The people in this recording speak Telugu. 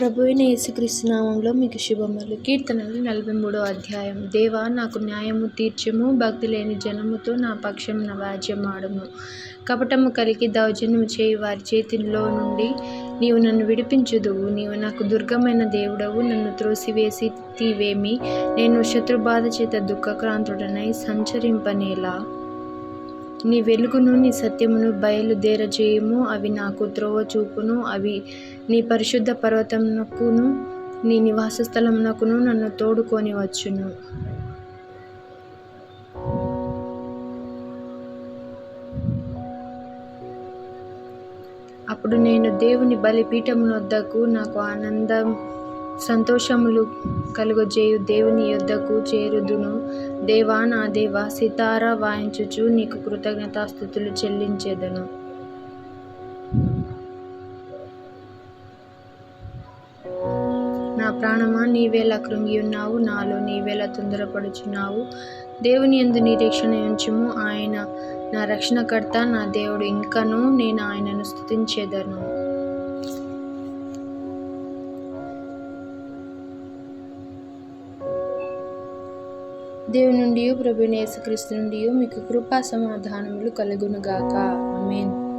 ప్రభు అయిన యేసుక్రీస్తు మీకు శుభములు. కీర్తనలు నలభై మూడో అధ్యాయం. దేవా నాకు న్యాయము తీర్చము భక్తి లేని జనముతో నా పక్షం నా ఆడుము కపటము కలిగి దౌర్జన్యము చేయి వారి చేతిలో నుండి నీవు నన్ను విడిపించుదువు. నీవు నాకు దుర్గమైన దేవుడవు. నన్ను త్రోసివేసి తీవేమి? నేను శత్రుబాధ చేత దుఃఖక్రాంతుడనై సంచరింపనేలా? నీ వెలుగును నీ సత్యమును బయలుదేరజేయము. అవి నాకు త్రోవ చూపును అవి నీ పరిశుద్ధ పర్వతమునకును నీ నివాస స్థలమునకును నన్ను తోడుకొని వచ్చును అప్పుడు నేను దేవుని బలిపీఠమునొద్దకు నాకు ఆనందం సంతోషములు కలుగజేయు దేవుని యొద్దకు చేరుదును. దేవా నా దేవా సితార వాయించుచు నీకు కృతజ్ఞతాస్థుతులు చెల్లించేదను. నా ప్రాణమా నీవేలా కృంగి ఉన్నావు నాలో నీవేలా తొందరపడుచున్నావు. దేవుని ఎందు నిరీక్షణ ఉంచుము ఆయన నా రక్షణకర్త నా దేవుడు ఇంకను నేను ఆయనను స్థుతించేదను దేవుని నుండి ప్రభు యేసుక్రీస్తు నుండి మీకు కృపా సమాధానములు కలుగునుగాక. ఆమేన్.